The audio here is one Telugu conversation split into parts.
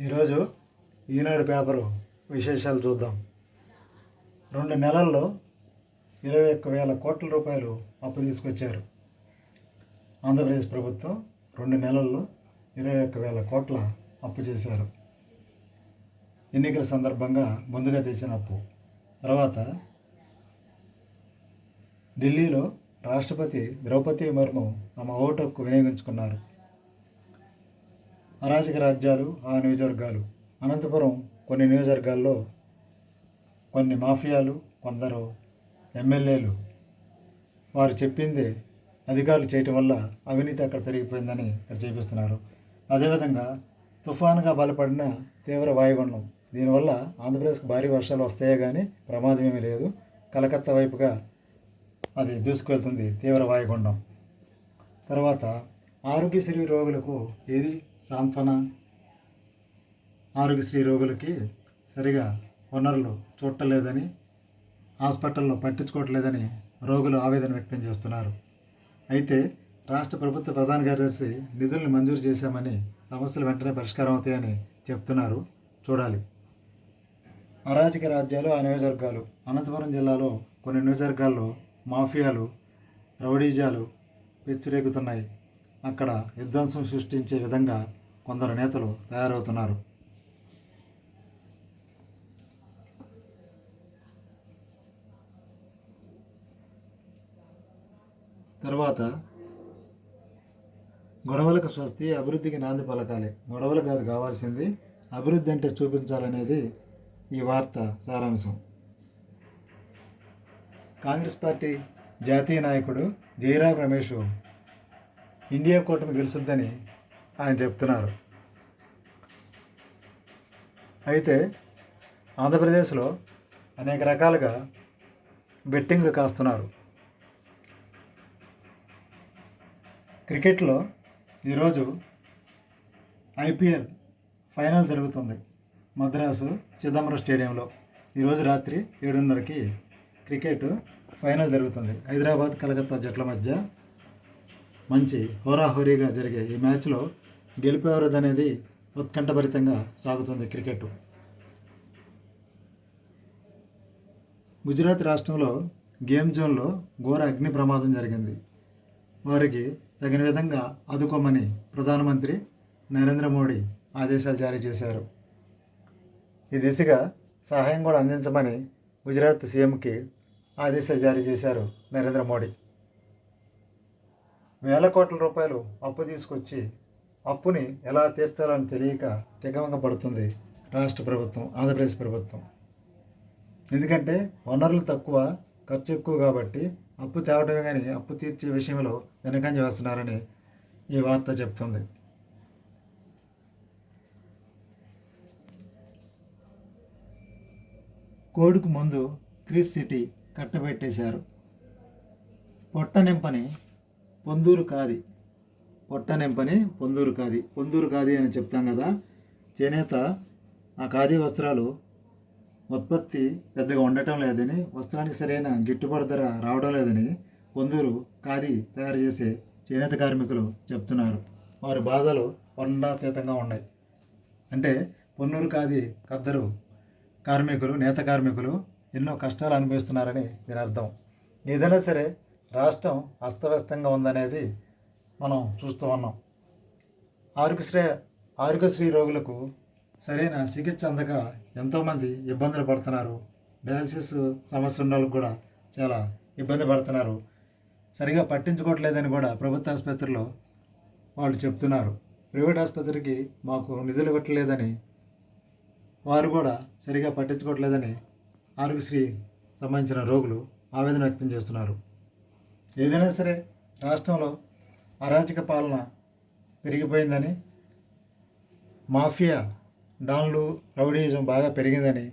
ఈరోజు ఈనాడు పేపరు విశేషాలు చూద్దాం. రెండు నెలల్లో ఇరవై ఒక్క వేల కోట్ల రూపాయలు అప్పు తీసుకొచ్చారు. ఆంధ్రప్రదేశ్ ప్రభుత్వం రెండు నెలల్లో ఇరవై ఒక్క వేల కోట్ల అప్పు చేశారు. ఎన్నికల సందర్భంగా ముందుగా తెచ్చిన అప్పు. తర్వాత ఢిల్లీలో రాష్ట్రపతి ద్రౌపది ముర్ము తమ ఓటు హక్కు వినియోగించుకున్నారు. అరాచక రాజ్యాలు ఆ నియోజకవర్గాలు. అనంతపురం కొన్ని నియోజకవర్గాల్లో కొన్ని మాఫియాలు కొందరు ఎమ్మెల్యేలు. వారు చెప్పింది అధికారులు చేయటం వల్ల అవినీతి అక్కడ పెరిగిపోయిందని ఇక్కడ చూపిస్తున్నారు. అదేవిధంగా తుఫానుగా బలపడిన తీవ్ర వాయుగుండం. దీనివల్ల ఆంధ్రప్రదేశ్కు భారీ వర్షాలు వస్తాయే కానీ ప్రమాదం ఏమీ లేదు. కలకత్తా వైపుగా అది దూసుకువెళ్తుంది తీవ్ర వాయుగుండం. తర్వాత ఆరోగ్యశ్రీ రోగులకు ఏది? సాంత్వన. ఆరోగ్యశ్రీ రోగులకి సరిగా వనరులు చూడలేదని హాస్పిటల్లో పట్టించుకోవట్లేదని రోగులు ఆవేదన వ్యక్తం చేస్తున్నారు. అయితే రాష్ట్ర ప్రభుత్వ ప్రధాన కార్యదర్శి నిధులను మంజూరు చేశామని సమస్యలు వెంటనే పరిష్కారం అవుతాయని చెప్తున్నారు. చూడాలి. అరాజక రాజ్యాలు ఆ నియోజకవర్గాలు. అనంతపురం జిల్లాలో కొన్ని నియోజకవర్గాల్లో మాఫియాలు రౌడీజాలు వెచ్చిరేగుతున్నాయి. అక్కడ విధ్వంసం సృష్టించే విధంగా కొందరు నేతలు తయారవుతున్నారు. తర్వాత గొడవలకు స్వస్తి అభివృద్ధికి నాంది పలకాలి. గొడవలు కాదు కావాల్సింది అభివృద్ధి అంటే చూపించాలనేది ఈ వార్త సారాంశం. కాంగ్రెస్ పార్టీ జాతీయ నాయకుడు జయరామ్ రమేష్ ఇండియా కూటమి గెలుస్తుందని ఆయన చెప్తున్నారు. అయితే ఆంధ్రప్రదేశ్లో అనేక రకాలుగా బెట్టింగ్లు కాస్తున్నారు. క్రికెట్లో ఈరోజు ఐపీఎల్ ఫైనల్ జరుగుతుంది. మద్రాసు చిదంబరం స్టేడియంలో ఈరోజు రాత్రి ఏడున్నరకి క్రికెట్ ఫైనల్ జరుగుతుంది. హైదరాబాద్ కలకత్తా జట్ల మధ్య మంచి హోరాహోరీగా జరిగే ఈ మ్యాచ్లో గెలిపేవరదనేది ఉత్కంఠభరితంగా సాగుతుంది క్రికెట్. గుజరాత్ రాష్ట్రంలో గేమ్ జోన్లో ఘోర అగ్ని ప్రమాదం జరిగింది. వారికి తగిన విధంగా ఆదుకోమని ప్రధానమంత్రి నరేంద్ర మోడీ ఆదేశాలు జారీ చేశారు. ఈ దిశగా సహాయం కూడా అందించమని గుజరాత్ సీఎంకి ఆదేశాలు జారీ చేశారు నరేంద్ర మోడీ. వేల కోట్ల రూపాయలు అప్పు తీసుకొచ్చి అప్పుని ఎలా తీర్చాలని తెలియక తికమక పడుతుంది రాష్ట్ర ప్రభుత్వం ఆంధ్రప్రదేశ్ ప్రభుత్వం. ఎందుకంటే వనరులు తక్కువ ఖర్చు ఎక్కువ కాబట్టి అప్పు తేవడమే కానీ అప్పు తీర్చే విషయంలో వెనకంజ వేస్తున్నారని ఈ వార్త చెప్తుంది. కోడుకు ముందు క్రీస్ సిటీ కట్టబెట్టేశారు. పొట్ట నింపని పొందూరు కాది. పొట్టనెంపని పొందూరు కాది. పొందూరు కాది అని చెప్తాం కదా. చేనేత ఆ ఖాదీ వస్త్రాలు ఉత్పత్తి పెద్దగా ఉండటం లేదని వస్త్రానికి సరైన గిట్టుబాటు ధర రావడం లేదని కొందరు ఖాదీ తయారు చేసే చేనేత కార్మికులు చెప్తున్నారు. వారి బాధలు వర్ణాతీతంగా ఉన్నాయి. అంటే పొన్నూరు ఖాదీ కద్దరు కార్మికులు నేత కార్మికులు ఎన్నో కష్టాలు అనుభవిస్తున్నారని దీని అర్థం. ఏదైనా సరే రాష్ట్రం అస్తవ్యస్తంగా ఉందనేది మనం చూస్తూ ఉన్నాం. ఆరోగ్యశ్రీ ఆరోగ్యశ్రీ రోగులకు సరైన చికిత్స అందక ఎంతోమంది ఇబ్బందులు పడుతున్నారు. డయాలసిస్ సమస్య ఉన్న కూడా చాలా ఇబ్బంది పడుతున్నారు. సరిగా పట్టించుకోవట్లేదని కూడా ప్రభుత్వ ఆసుపత్రిలో వాళ్ళు చెప్తున్నారు. ప్రైవేట్ ఆసుపత్రికి మాకు నిధులు ఇవ్వట్లేదని వారు కూడా సరిగా పట్టించుకోవట్లేదని ఆరోగ్యశ్రీ సంబంధించిన రోగులు ఆవేదన వ్యక్తం చేస్తున్నారు. ఏదైనా సరే రాష్ట్రంలో అరాచక పాలన పెరిగిపోయిందని మాఫియా డాన్లు రౌడీజం బాగా పెరిగిందని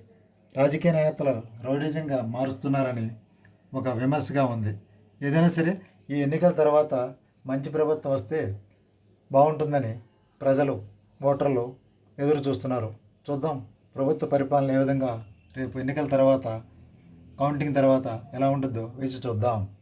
రాజకీయ నేతలు రౌడీజంగా మారుస్తున్నారని ఒక విమర్శగా ఉంది. ఏదైనా సరే ఈ ఎన్నికల తర్వాత మంచి ప్రభుత్వం వస్తే బాగుంటుందని ప్రజలు ఓటర్లు ఎదురు చూస్తున్నారు. చూద్దాం ప్రభుత్వ పరిపాలన ఏ విధంగా రేపు ఎన్నికల తర్వాత కౌంటింగ్ తర్వాత ఎలా ఉంటుందో వేచి చూద్దాం.